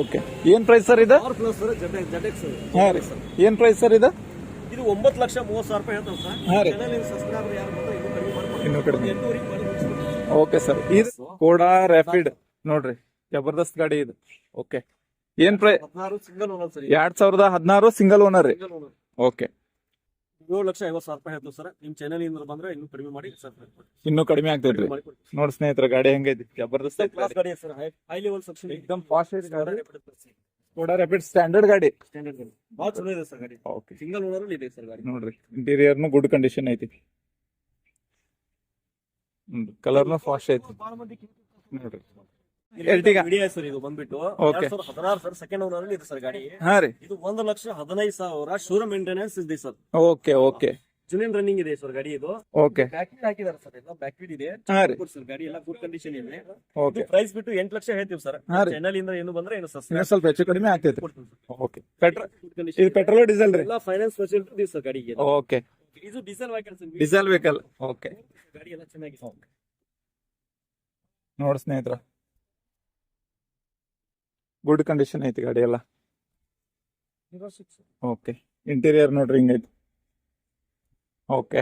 ಓಕೆ ಏನ್ ಪ್ರೈಸ್ ಸರ್ ಇದು? ಆರ್ ಪ್ಲಸ್ ಸರ್ ಜಟೆ ಜಟೆಕ್ ಸರ್. ಹಾ ರೀ. ಏನ್ ಪ್ರೈಸ್ ಸರ್ ಇದು? ಇದು ಒಂಬತ್ತು ಲಕ್ಷ ಮೂವತ್ತು ಸಾವಿರ ರೂಪಾಯಿ ಸರ್. ಹಾ ರೀ. ಚಾನಲ್ ಸಬ್ಸ್ಕ್ರೈಬರ್ ಯಾರು ಬಂದ್ರೆ ಇನ್ನೂ ಕಡಿಮೆ ಮಾಡ್ಕೊಡ್ತೀವಿ. ಇನ್ನೂ ಕಡಿಮೆ. ಎಂಟೂವರೆಗೆ ಮಾಡಿ ಮುಗಿಸ್ಬಿಡ್ತೀವಿ. ಓಕೆ ಸರ್ ಇದು ಕೋಡಾ ರ್ಯಾಪಿಡ್ ನೋಡ್ರಿ ಜಬರ್ದಸ್ತ್ ಗಾಡಿ ಇದು. ಓಕೆ ಏನ್ ಪ್ರೈಸ್ ಹದಿನಾರು ಸಿಂಗಲ್ ಓನರ್ ಸರ್ ಎರಡ್ ಸಾವಿರದ ಹದಿನಾರು ಸಿಂಗಲ್ ಓನರ್ ರೀ. ಸಿಂಗಲ್ ಓನರ್ ಓಕೆ ಏಳು ಲಕ್ಷ ಐವತ್ತು ಸಾವಿರ ರೂಪಾಯಿ ಹೇಳ್ತೀವಿ ಸರ್. ನಿಮ್ ಚಾನಲ್ ಇಂದ ಬಂದ್ರೆ ಇನ್ನೂ ಕಡಿಮೆ ಮಾಡಿ ಸರ್ ಇನ್ನೂ ಕಡಿಮೆ ಆಗ್ತೈತ್ರಿ. ನೋಡ್ ಸ್ನೇಹಿತರ ಗಾಡಿ ಹೆಂಗೈತಿ? ಜಬರ್ದಸ್ತ್ ಕ್ಲಾಸ್ ಗಾಡಿ. ಸರ್ ಹೈ ಲೆವೆಲ್ ಸೆಕ್ಷನ್ ಎಕ್ದಮ್ ಫಾಸ್ಟ್ ಗಾಡಿ. ಕೋಡಾ ರ್ಯಾಪಿಡ್ ಸ್ಟ್ಯಾಂಡರ್ಡ್ ಗಾಡಿ. ಸ್ಟ್ಯಾಂಡರ್ಡ್ ಗಾಡಿ. ಬಹಳ ಚಲೋ ಇದೆ ಸರ್ ಗಾಡಿ. ಓಕೆ ಸಿಂಗಲ್ ಓನರ್ ಇದೆ ಸರ್ ಗಾಡಿ. ನೋಡ್ರಿ ಇಂಟೀರಿಯರ್ನು ಗುಡ್ ಕಂಡೀಷನ್ ಐತಿ. ಕಲರ್ನು ಫಾಸ್ಟ್ ಐತಿ ನೋಡ್ರಿ. Ertiga. ವಿಡಿಯೋ ಸರ್ ಇದು ಬಂದ್ಬಿಟ್ಟು Okay. ಎರಡ್ ಸಾವಿರದ ಹದಿನಾರು ಸರ್ ಸೆಕೆಂಡ್ ಓನರ್ ಇದೆ ಸರ್ ಗಾಡಿ. ಹಾ ರೀ. ಇದು ಒಂದ್ ಲಕ್ಷ ಹದಿನೈದು ಸಾವಿರ ಶೂರ ಮೇಂಟೆನೆನ್ಸ್ ಇದೆ ಸರ್ ಓಕೆ ಓಕೆ ಜುನಿಯನ್ ರನ್ನಿಂಗ್ ಇದೆ ಸರ್ ಗಾಡಿ ಇದು. ಓಕೆ ಬ್ಯಾಕ್ವೀಡ್ ಹಾಕಿದಾರೆ ಸರ್ ಎಲ್ಲ ಬ್ಯಾಕ್ವಿಟ್ ಇದೆ. ಹಾ ರೀ. ಸರ್ ಗಾಡಿ ಎಲ್ಲ ಗುಡ್ ಕಂಡೀಷನ್ ಇದೆ. ಓಕೆ ಪ್ರೈಸ್ ಬಿಟ್ಟು ಎಂಟ್ ಲಕ್ಷ ಹೇಳ್ತೀವಿ ಸರ್ ಹಾ ರೀ. ಇಂದ ಏನು ಬಂದ್ರೆ ಏನು ಇನ್ನೂ ಸಬ್ಸ್ಕ್ರೈಬ್ ಸ್ವಲ್ಪ ಹೆಚ್ಚು ಕಡಿಮೆ ಆಗ್ತೈತಿ. ಓಕೆ ಪೆಟ್ರೋಲ್ ಇದು ಪೆಟ್ರೋಲ್ ಡೀಸೆಲ್ ರೀ? ಎಲ್ಲ ಫೈನಾನ್ಸ್ ಫೆಸಿಲಿಟಿ ಇದೆ ಸರ್ ಗಾಡಿಗೆ. ಓಕೆ ಇದು diesel vehicle sir diesel vehicle okay ಗಾಡಿ ಎಲ್ಲ ಚೆನ್ನಾಗಿದೆ. ನೋಡ್ ಸ್ನೇಹಿತರ. ಗುಡ್ ಕಂಡೀಷನ್ ಐತಿ ಗಾಡಿ ಎಲ್ಲ? ಓಕೆ ಇಂಟೀರಿಯರ್ ನೋಡ್ರಿ ಹಿಂಗೈತಿ okay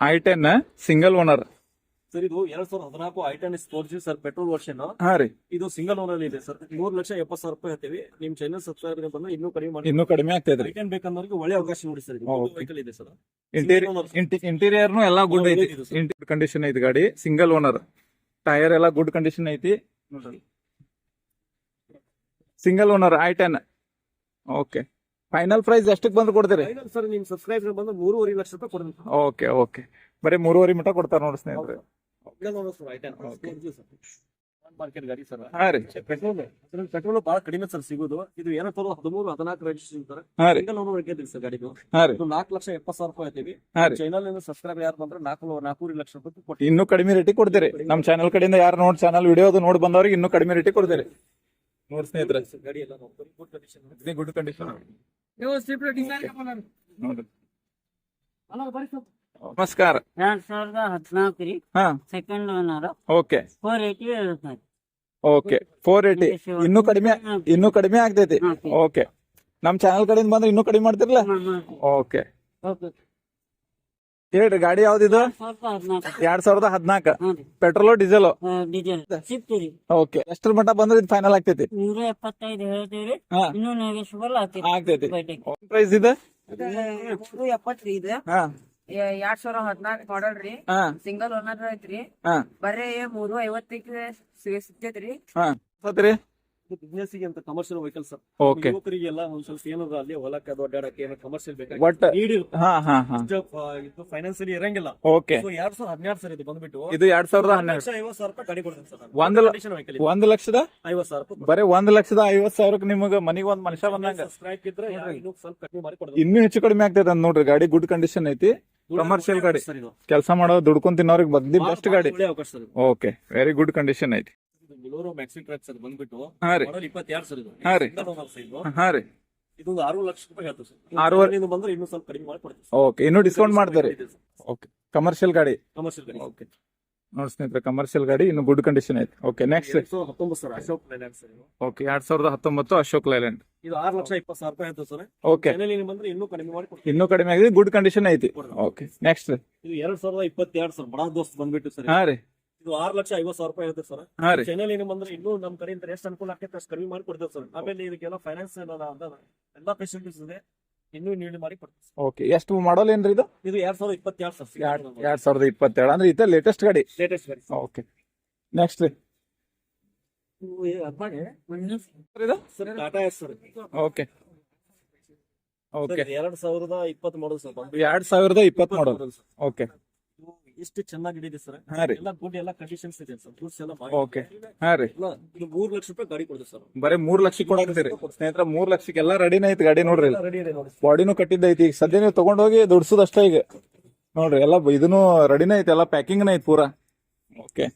i ten single owner sir ಇದು ಎರಡ್ ಸಾವಿರದ ಹದಿನಾಲ್ಕು four sports sir petrol version ಹಾ ರೀ. ಇದು ಸಿಂಗಲ್ ಓನರ್ ಇದೆ ಸರ್ ಮೂರ್ ಲಕ್ಷ ಎಪ್ಪತ್ತು ಸಾವಿರ ರೂಪಾಯಿ ಹೇಳ್ತೀವಿ ನಿಮ್ ಚಾನಲ್ ಸಬ್ಸ್ಕ್ರೈಬರ್ ಬಂದ್ರೆ ಇನ್ನೂ ಕಡಿಮೆ ಮಾಡಿ. ಇನ್ನೂ ಕಡಿಮೆ ಆಗ್ತೈತ್ರಿ ಐಟನ್ ಬೇಕನ್ನೋರಿಗೆ ಒಳ್ಳೆ ಅವಕಾಶ ನೋಡಿ ಸರ್. ವೆಹಿಕಲ್ ಇದೆ ಸರ್ ಇಂಟೀರಿಯರ್ ಇಂಟೀರಿಯರ್ನು ಎಲ್ಲ ಗುಡ್ ಐತಿ. ಕಂಡೀಷನ್ ಐತಿ ಗಾಡಿ. ಸಿಂಗಲ್ ಓನರ್ ಟೈರ್ ಎಲ್ಲ ಗುಡ್ ಕಂಡೀಷನ್ ಐತಿ. ನೋಡ್ರಿ. Single owner i ten okay final price ಎಷ್ಟಕ್ಕೆ ಬಂದು ಕೊಡ್ತೀರಿ? ಸರ್ ನಿಮ್ ಸಬ್ಸ್ಕ್ರೈಬರ್ ಬಂದ್ರೆ ಮೂರುವರೆ ಲಕ್ಷ ರೂಪಾಯಿ ಕೊಡ್ತೀನಿ ಓಕೆ ಓಕೆ ಬರೀ ಮೂರುವರೆ ಮಿಟ ಕೊಡ್ತಾರೆ ನೋಡಿ ಸ್ನೇಹಿತರೆ. ಮಾರ್ಕೆಟ್ ಗಾಡಿ ಸರ್. ಹಾ ರೀ. ಪೆಟ್ರೋಲ್ ಪೆಟ್ರೋಲ್ ಬಹಳ ಕಡಿಮೆ ಸರ್ ಸಿಗೋದು. ಇದು ಏನೋ ತೋರು ಹದಿಮೂರು ಹದಿನಾಲ್ಕು ರಿಜಿಸ್ಟ್ರೇಷನ್ ಸರ್ ಹಾ ರೀ. ಸಿಂಗಲ್ ಓನರ್ ಐತಿ ಸರ್ ಗಾಡಿದು ಹಾ ರೀ. ಇದು ನಾಲ್ಕು ಲಕ್ಷ ಎಪ್ಪತ್ತು ಸಾವಿರ ರೂಪಾಯಿ ಐತಿವಿ. ಹಾ ರೀ. ಚಾನಲ್ ಇಂದ ಸಬ್ಸ್ಕ್ರೈಬ್ ಯಾರು ಬಂದ್ರೆ ನಾಲ್ಕು ನಾಲ್ಕೂವರೆ ಲಕ್ಷ ರೂಪಾಯಿ ಕೊಟ್ಟು ಇನ್ನೂ ಕಡಿಮೆ ರೇಟಿಗೆ ಕೊಡ್ತೀರಿ. ನಮ್ ಚಾನಲ್ ಕಡೆಯಿಂದ ಯಾರು ನೋಡ್ ಚಾನಲ್ ವಿಡಿಯೋ ನೋಡಿ ಬಂದವ್ರಿಗೆ ಇನ್ನೂ ಕಡಿಮೆ ರೇಟಿಗೆ ಕೊಡ್ತೀರಿ. ನೋಡ್ ಸ್ನೇಹಿತರೆ. ಗಾಡಿ ಎಲ್ಲ ಗುಡ್ ಕಂಡೀಷನ್ ಗುಡ್ ಕಂಡೀಷನ್ ನೋಡ್ರಿ ನಮಸ್ಕಾರ. ಎರಡ್ ಸಾವಿರದ ಹದಿನಾಲ್ಕು ರೀ ಹಾ. Second owner okay. ಫೋರ್ ಇರುತ್ತೆ ಓಕೆ. ಫೋರ್ ಏಟಿ ಇನ್ನೂ ಕಡಿಮೆ ಇನ್ನೂ ಕಡಿಮೆ ಆಗ್ತೈತಿ. ಓಕೆ. ನಮ್ ಚಾನಲ್ ಕಡೆಯಿಂದ ಬಂದ್ರೆ ಇನ್ನೂ ಕಡಿಮೆ ಮಾಡ್ತಿರಲ್ಲ? ಓಕೆ. ಹೇಳ್ರಿ ಗಾಡಿ ಯಾವ್ದಿದು ಎರಡ್ ಸಾವಿರದ ಹದಿನಾಲ್ಕ. Petrol diesel okay. ಎಷ್ಟ್ರ ಮಟ್ಟ ಬಂದ್ರೆ ಇದು ಫೈನಲ್ ಆಗ್ತೈತಿ? ನೂರ ಎಪ್ಪತ್ತೈದು ಹೇಳ್ತೀವಿ ಇನ್ನೂ ಆಗ್ತೈತಿ. ಪ್ರೈಸ್ ಇದೆ? ಎರಡ್ ಸಾವಿರ ಹದಿನಾಲ್ಕು ಮಾಡಲ್ ರೀ. ಹಾ. ಸಿಂಗಲ್ ಓನರ್ ಐತ್ರಿ. ಹಾ. ಬರೇ ಮೂರು ಐವತ್ತಕ್ಕೆ ಸಿಗತ್ರಿ ಸಿಗ್ತೈತ್ರಿ ಹಾ. ಸತ್ರಿ ಬಿಸ್ನೆಸ್ಗೆ ಅಂತ ಕಮರ್ಷಿಯಲ್ ವೆಹಿಕಲ್ ಸರ್ ಓಕೆ ಯುವಕರಿಗೆಲ್ಲ ಒಂದ್ ಸ್ವಲ್ಪ ಏನಾದ್ರು ಅಲ್ಲಿ ಹೊಲಕ್ಕೆ ಅದು ಅಡ್ಡಾಡಕ್ಕೆ ಏನೋ ಕಮರ್ಷಿಯಲ್ ಬೇಕಾಗಿ ಬಟ್ ನೀಡಿ ಹಾ ಹಾ. ಹಾ ಇದು ಫೈನಾನ್ಸಿಯಲಿ ಇರಂಗಿಲ್ಲ. ಓಕೆ ಸೊ ಎರಡ್ ಸಾವಿರದ ಹನ್ನೆರಡು ಸರ್ ಇದು ಬಂದ್ಬಿಟ್ಟು ಇದು ಎರಡ್ ಸಾವಿರದ ಹನ್ನೆರಡು. ಲಕ್ಷ ಐವತ್ತು ಸಾವಿರ ರೂಪಾಯಿ ಗಾಡಿ ಕೊಡ್ತೀನಿ ಸರ್ ಒಂದ್ ವೆಹಿಕಲ್ ಒಂದ್ ಲಕ್ಷದ? ಐವತ್ತು ಸಾವಿರ ರೂಪಾಯಿ ಬರೀ ಒಂದ್ ಲಕ್ಷದ ಐವತ್ ಸಾವಿರಕ್ಕೆ ನಿಮಗ ಮನೆಗೆ ಒಂದ್ ಮನುಷ್ಯ ಬಂದಂಗ. ಇನ್ನೂ ಸ್ವಲ್ಪ ಕಡಿಮೆ ಮಾಡಿ ಕೊಡ್ತೀನಿ ಇನ್ನೂ ಹೆಚ್ಚು ಕಡಿಮೆ ಆಗ್ತದೆ ಅಂದ್ ನೋಡ್ರಿ. ಗಾಡಿ ಗುಡ್ ಕಂಡೀಷನ್ ಐತಿ. Commercial ಗಾಡಿ. ಸರ್ ಇದು. ಕೆಲಸ ಮಾಡೋ ದುಡ್ಕೊಂಡ್ ತಿನ್ನೋರಿಗೆ ಬಗ್ದಿ ಬೆಸ್ಟ್ ಗಾಡಿ. ಒಳ್ಳೆ ಅವಕಾಶ ಸರ್ ಇದು. ಓಕೆ ವೆರಿ ಗುಡ್ ಕಂಡೀಷನ್ ಐತಿ ಇದು ಬುಲೋರೋ ಮ್ಯಾಕ್ಸಿ ಟ್ರಕ್ ಸರ್ ಬಂದ್ಬಿಟ್ಟು ಹಾ ರೀ. ಮಾಡಲ್ ಇಪ್ಪತ್ತೆರಡು ಸರ್ ಇದು. ಹಾ ರೀ. Single owner sir ಇದು. ಹಾ ರೀರಿ ಇದೊಂದು ಆರು ಲಕ್ಷ ರೂಪಾಯಿ ಹೇಳ್ತೀವಿ ಸರ್. ಆರೂವರೆ- ನೀವು ಬಂದ್ರೆ ಇನ್ನೂ ಸ್ವಲ್ಪ ಕಡಿಮೆ ಮಾಡಿ ಕೊಡ್ತೀವಿ ಓಕೆ ಇನ್ನೂ ಡಿಸ್ಕೌಂಟ್ ಮಾಡ್ತಾರೆ. ಓಕೆ ಕಮರ್ಷಿಯಲ್ ಗಾಡಿ. ಕಮರ್ಷಿಯಲ್ ಗಾಡಿ. ಓಕೆ ನೋಡಿ ಸ್ನೇಹಿತರೆ ಕಮರ್ಷಿಯಲ್ ಗಾಡಿ ಇನ್ನು ಗುಡ್ ಕಂಡೀಷನ್ ಐತೆ. ಓಕೆ ನೆಕ್ಸ್ಟ್ ಹತ್ತೊಂಬತ್ತು sir Ashok Leyland sir okay ಎರಡ್ ಸಾವಿರದ ಹತ್ತೊಂಬತ್ತು ಅಶೋಕ್ ಲೈಲ್ಯಾಂಡ್ ಇದು ಆರು ಲಕ್ಷ ಇಪ್ಪತ್ತು ಸಾವಿರ ರೂಪಾಯಿ ಆಯ್ತು ಸರ್. ಓಕೆ ಬಂದ್ರೆ ಇನ್ನೂ ಕಡಿಮೆ ಮಾಡಿ ಕೊಡ್ತೀವಿ. ಇನ್ನೂ ಕಡಿಮೆ ಆಗಿದೆ ಗುಡ್ ಕಂಡೀಷನ್ ಐತಿ. ಓಕೆ ನೆಕ್ಸ್ಟ್ ಇದು ಎರಡ್ ಸಾವಿರದ ಇಪ್ಪತ್ತೆರಡು ಸರ್ ಬಡ ದೋಸ್ತ್ ಬಂದ್ಬಿಟ್ಟು ಸರ್ ಹಾ ರೀ. ಇದು ಆರು ಲಕ್ಷ ಐವತ್ತು ಸಾವಿರ ರೂಪಾಯಿ ಹೇಳ್ತೀವಿ ಸರ್. ಹಾ ರೀ. ಚೆನ್ನೈಲಿ ಏನು ಬಂದ್ರೆ ಇನ್ನೂ ನಮ್ಮ ಕಡೆಯಿಂದ ಎಷ್ಟು ಅನುಕೂಲ ಆಗ್ತೈತೆ ಅಷ್ಟು ಕಡಿಮೆ ಮಾಡಿ ಕೊಡ್ತೇವೆ ಸರ್. ಆಮೇಲೆ ಇದಕ್ಕೆಲ್ಲ ಫೈನಾನ್ಸ್ ಎಲ್ಲಾ ಫೆಸಿಲಿಟೀಸ್ ಇದೆ. ಇನ್ನೂ ನೀಡಿ ಮಾಡಿ ಕೊಡ್ತೀವಿ ಓಕೆ ಎಷ್ಟು ಮಾಡಲ್ ಏನ್ರಿ ಇದು? ಇದು ಎರಡ್ ಸಾವಿರದ ಇಪ್ಪತ್ತೆರಡು ಸರ್. ಎರಡ್ ಎರಡ್ ಸಾವಿರದ ಇಪ್ಪತ್ತೇಳು ಅಂದ್ರೆ ಇತ್ತ ಲೇಟೆಸ್ಟ್ ಗಾಡಿ? ಲೇಟೆಸ್ಟ್ ಗಾಡಿ ಓಕೆ ನೆಕ್ಸ್ಟ್ ರೀ. ಓಕೆ ಓಕೆ ಎರಡ್ ಸಾವಿರದ ಇಪ್ಪತ್ತ್ ಮಾಡೋದು ಸರ್. ಎರಡ್ ಸಾವಿರದ ಇಪ್ಪತ್ತ್ ಮಾಡೋದು ಓಕೆ ಇದು ಎಷ್ಟು ಚೆನ್ನಾಗಿ ಇದೆ ಸರ್? ಹಾ ರೀ. ಎಲ್ಲ ಗುಡ್ ಎಲ್ಲ ಕಂಡೀಷನ್ಸ್ ಇದೆ ಸರ್. ಗೂಡ್ಸ್ ಎಲ್ಲ ಮಾಡಿ ಓಕೆ ಹಾ ರೀ. ಇದು ಮೂರ್ ಲಕ್ಷ ರೂಪಾಯಿ ಗಾಡಿ ಕೊಡ್ತೀವಿ ಸರ್. ಬರೀ ಮೂರ್ ಲಕ್ಷಕ್ಕೆ ಕೊಡಾಕತ್ತೀರಿ ಸ್ನೇಹಿತರ ಮೂರ್ ಲಕ್ಷಕ್ಕೆ ಎಲ್ಲಾ ರೆಡಿನೇ ಐತಿ ಗಾಡಿ ನೋಡ್ರಿ ಇಲ್ಲಿ. ರೆಡಿ ಇದೆ ನೋಡಿ ಬಾಡಿನೂ ಕಟ್ಟಿದ್ದೈತಿ ಈಗ ಸದ್ಯ ನೀವು ತಗೊಂಡೋಗಿ ಅಷ್ಟೇ ಈಗ. ನೋಡ್ರಿ ಎಲ್ಲ ಇದನ್ನು ರೆಡಿನ ಐತಿ ಎಲ್ಲ ಪ್ಯಾಕಿಂಗ್ನ ಐತಿ ಪೂರಾ. ಓಕೆ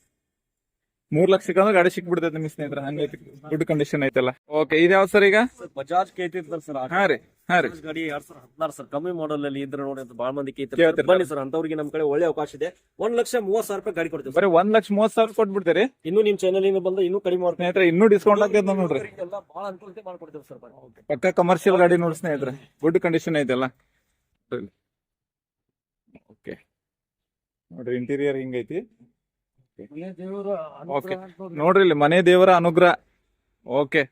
ಮೂರ್ ಲಕ್ಷಕ್ಕೆ ಅಂದ್ರೆ ಗಾಡಿ ಸಿಕ್ಬಿಡ್ತೈತಿ ನಿಮ್ ಸ್ನೇಹಿತರ ಹಂಗೈತಿ ಗುಡ್ ಕಂಡೀಷನ್ ಐತಲ್ಲ. ಓಕೆ ಇದ್ಯಾವ ಸರ್ ಈಗ? ಬಜಾಜ್ ಕೇತಿ ಸರ್ ಹಾ ರೀ ಹಾ ರೀ. ಗಾಡಿ ಎರಡ್ ಸಾವಿರ ಹದಿನಾರು ಸರ್ ಕಮ್ಮಿ ಮಾಡಲ್ ಅಲ್ಲಿ ಇದ್ರೆ ನೋಡಿ ಅಂತ ಬಾಳ ಮಂದಿ ಕೇಳ್ತಿರ್ತಾರೆ. ಬನ್ನಿ ಸರ್ ಅಂತವ್ರಿಗೆ ನಮ್ ಕಡೆ ಒಳ್ಳೆ ಅವಕಾಶ ಇದೆ. ಒಂದ್ ಲಕ್ಷ ಮೂವತ್ ಸಾವಿರ ರೂಪಾಯಿ ಗಾಡಿ ಕೊಡ್ತೀವಿ ಬರೀ ಒಂದ್ ಲಕ್ಷ ಮೂವತ್ ಸಾವಿರ ಕೊಟ್ಬಿಡ್ತೀರಿ? ಇನ್ನು ನಿಮ್ ಚಾನಲ್ ಇಂದ ಬಂದ್ರೆ ಇನ್ನೂ ಕಡಿಮೆ ಮಾಡ್ತೀವಿ ಸ್ನೇಹಿತರೆ ಇನ್ನೂ ಡಿಸ್ಕೌಂಟ್ ಆಗ್ತದೆ ನೋಡ್ರಿ. ಎಲ್ಲ ಬಹಳ ಅನುಕೂಲತೆ ಮಾಡ್ಕೊಡ್ತೀವಿ ಸರ್. ಪಕ್ಕ ಕಮರ್ಷಿಯಲ್ ಗಾಡಿ ನೋಡಿ ಸ್ನೇಹಿತರೆ ಗುಡ್ ಕಂಡೀಷನ್ ಐತಲ್ಲ. ಓಕೆ ನೋಡ್ರಿ ಇಂಟೀರಿಯರ್ ಹಿಂಗೈತಿ? ಓಕೆ ನೋಡ್ರಿ ಇಲ್ಲಿ ಮನೆ ದೇವರ ಅನುಗ್ರಹ. ಓಕೆ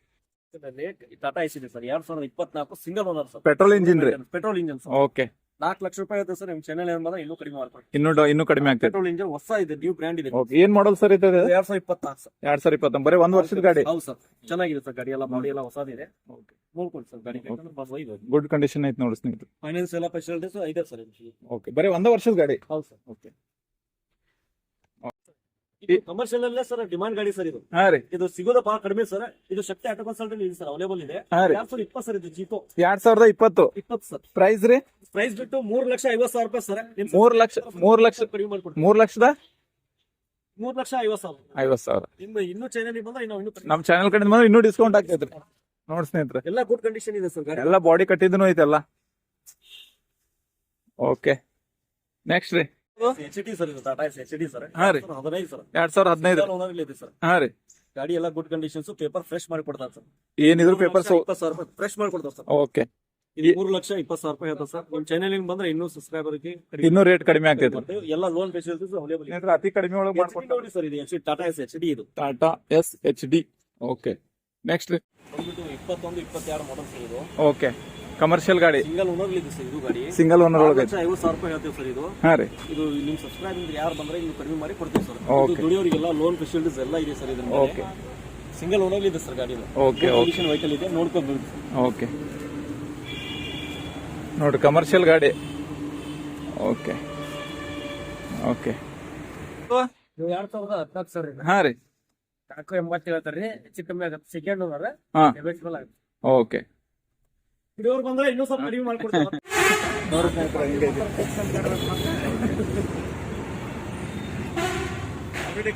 ಟಾಟಾ ಎಸ್ ಇದೆ ಸರ್. ಎರಡ್ ಸಾವಿರದ ಇಪ್ಪತ್ನಾಲ್ಕು single owner sir. Petrol engine ರೀ? Petrol engine sir. ಓಕೆ ನಾಲ್ಕು ಲಕ್ಷ ರೂಪಾಯಿ ಇದೆ ಸರ್. ನಿಮ್ ಚಾನಲ್ ಏನ್ ಇನ್ನೂ ಕಡಿಮೆ ಮಾಡ್ಕೊಡ್ತೀವಿ ಇನ್ನು ಇನ್ನು ಕಡಿಮೆ ಆಗ್ತದೆ. ಪೆಟ್ರೋಲ್ ಇಂಜಿನ್ ಹೊಸ ಇದೆ ನ್ಯೂ ಬ್ರ್ಯಾಂಡ್ ಇದೆ. ಓಕೆ ಏನ್ ಮಾಡಲ್ ಸರ್ ಇದೆ? ಎರಡ್ ಸಾವಿರದ ಇಪ್ಪತ್ನಾಲ್ಕು ಸರ್. ಎರಡ್ ಸಾವಿರ ಇಪ್ಪತ್ತೊಂದು ಬರೀ ಒಂದ್ ವರ್ಷದ ಗಾಡಿ? ಹೌದು ಸರ್. ಚೆನ್ನಾಗಿದೆ ಸರ್ ಗಾಡಿ ಎಲ್ಲ ಬಾಡಿ ಎಲ್ಲ ಹೊಸದಿದೆ. ನೋಡ್ಕೊಳ್ಳಿ ಸರ್ ಗಾಡಿ ಗುಡ್ ಕಂಡೀಷನ್ ಐತೆ ನೋಡಿ ಸ್ನೇಹಿತರೆ. ಫೈನಾನ್ಸ್ ಎಲ್ಲ ಫೆಸಿಲಿಟೀಸ್ ಇದೆ ಸರ್ ಓಕೆ ಬರೀ ಒಂದ ವರ್ಷದ ಗಾಡಿ? ಹೌದು ಸರ್. ಓಕೆ ಕಮರ್ಷಿಯಲ್ ಅಲ್ಲೇ ಸರ್ ಡಿಮಾಂಡ್ ಗಾಡಿ ಸರ್ ಇದು. ಹಾ ರೀ. ಇದು ಸಿಗೋದು ಬಹಳ ಕಡಿಮೆ ಸರ್. ಇದು ಶಕ್ತಿ ಆಟೋ ಕನ್ಸಲ್ಟೆಂಟ್ ಇದೆ ಸರ್ ಅವೈಲೇಬಲ್ ಇದೆ. ಹಾ ರೀ. ಎರಡ್ ಸಾವಿರದ ಇಪ್ಪತ್ತು ಸರ್ ಇದು ಜೀಪೋ ಎರಡ್ ಸಾವಿರದ ಇಪ್ಪತ್ತು. ಇಪ್ಪತ್ತು ಸರ್. ಪ್ರೈಸ್ ರೀ? ಪ್ರೈಸ್ ಬಿಟ್ಟು ಮೂರ್ ಲಕ್ಷ ಐವತ್ತು ಸಾವಿರ ರೂಪಾಯಿ ಸರ್. ನಿಮ್ ಮೂರ್ ಲಕ್ಷ ಮೂರ್ ಲಕ್ಷ ಕಡಿಮೆ ಮಾಡ್ಕೊಡ್ತೀವಿ ಮೂರ್ ಲಕ್ಷದ? ಮೂರ್ ಲಕ್ಷ ಐವತ್ ಸಾವಿರ. ಐವತ್ ಸಾವಿರ. ನಿಮ್ದು ಇನ್ನೂ ಚೈನಲ್ಲಿ ಬಂದ್ರೆ ಇನ್ನು ಇನ್ನೂ ಕಡಿಮೆ. ನಮ್ ಚಾನಲ್ ಕಡೆ ಬಂದ್ರೆ ಇನ್ನೂ ಡಿಸ್ಕೌಂಟ್ ಆಗ್ತೈತ್ರಿ ನೋಡ್ ಸ್ನೇಹಿತರೆ. ಎಲ್ಲ ಗುಡ್ ಕಂಡೀಷನ್ ಇದೆ ಸರ್ ಗಾಡಿ. ಎಲ್ಲ ಬಾಡಿ ಕಟ್ಟಿದ್ದನು ಐತೆಲ್ಲ ಓಕೆ ನೆಕ್ಸ್ಟ್ ರೀ. ಎಚ್ ಡಿ ಸರ್ ಇದು ಟಾಟಾ ಎಚ್ ಡಿ ಸರ್. ಹಾ ರೀ. ಹದಿನೈದು ಸರ್. ಎರಡ್ ಸಾವಿರ ಹದಿನೈದು. ಓನರ್ ಇದೆ ಸರ್. ಹಾ ರೀ. ಗಾಡಿ ಎಲ್ಲ ಗುಡ್ ಕಂಡೀಷನ್ಸ್ ಪೇಪರ್ ಫ್ರೆಶ್ ಮಾಡಿ ಕೊಡ್ತಾರೆ ಸರ್. ಏನಿದ್ರು ಪೇಪರ್ಸ್ ಇಪ್ಪತ್ತು ಸಾವಿರ ರೂಪಾಯಿ ಫ್ರೆಶ್ ಮಾಡಿ ಕೊಡ್ತಾರೆ ಸರ್. ಓಕೆ. ಇದು ಮೂರು ಲಕ್ಷ ಇಪ್ಪತ್ತು ಸಾವಿರ ರೂಪಾಯಿ ಹೇಳ್ತಾರೆ ಸರ್. ನಿಮ್ ಚಾನಲ್ ಬಂದ್ರೆ ಇನ್ನೂ ಸಬ್ಸ್ಕ್ರೈಬರ್ ಇನ್ನೂ ರೇಟ್ ಕಡಿಮೆ ಆಗ್ತೈತಿ. ಎಲ್ಲ ಲೋನ್ ಫೆಸಿಲಿಟೀಸ್ ಅವೈಲೇಬಲ್ ಇದೆ. ಅತಿ ಕಡಿಮೆ ಒಳಗೆ ಮಾಡ್ಕೊಡ್ತಾರೆ. ನೋಡಿ ಸರ್ ಇದು H Tata Ace H D ಇದು. Tata Ace H D. Okay. Next ರೀ. ಬಂದ್ಬಿಟ್ಟು ಇಪ್ಪತ್ತೊಂದು ಇಪ್ಪತ್ತೆರಡು ಮಾಡಲ್ಸ್ ಇದು ಓಕೆ. ಕಮರ್ಷಿಯಲ್ ಗಾಡಿ. ಸಿಂಗಲ್ ಓನರ್ ಇದೆ ಸರ್ ಇದು ಗಾಡಿ. ಸಿಂಗಲ್ ಓನರ್ ಒಳಗೆ. ಐವತ್ತು ಸಾವಿರ ರೂಪಾಯಿ ಹೇಳ್ತೀವಿ ಸರ್ ಇದು. ಹಾ ರೀ. ಇದು ನಿಮ್ ಸಬ್ಸ್ಕ್ರೈಬ್ ಯಾರು ಬಂದ್ರೆ ಇನ್ನು ಕಡಿಮೆ ಮಾಡಿ ಕೊಡ್ತೀವಿ ಸರ್ Okay. ಇದು ದುಡಿಯೋರಿಗೆಲ್ಲ ಲೋನ್ ಫೆಸಿಲಿಟೀಸ್ ಎಲ್ಲ ಇದೆ ಸರ್ ಇದ್ರ ಓಕೆ ಸಿಂಗಲ್ ಓನರ್ ಇದೆ. ಸರ್ ಗಾಡಿ ಓಕೆ ಓಕೆ ವೆಹಿಕಲ್ ಇದೆ ನೋಡ್ಕೋಬಹುದು ಓಕೆ ನೋಡ್ರಿ ಕಮರ್ಷಿಯಲ್ ಗಾಡಿ. ಓಕೆ ಓಕೆ ಎರಡ್ ಸಾವಿರದ ಹದಿನಾಲ್ಕು ಸರ್ ಹಾ ರೀ. ಕಾಕು ಎಂಬತ್ತು ಹೇಳ್ತಾರ್ರಿ ಹೆಚ್ಚು ಕಮ್ಮಿ ಆಗತ್ತೆ ಸೆಕೆಂಡ್ ಓನರ್ ಹಾ ನೆಗೋಷಿಯಬಲ್ ಆಗುತ್ತೆ. ಓಕೆ ಇವ್ರು ಬಂದ್ರೆ ಇನ್ನೂ ಸ್ವಲ್ಪ ಕಡಿಮೆ ಮಾಡ್ಕೊಡ್ತಾರೆ ನೋಡಿ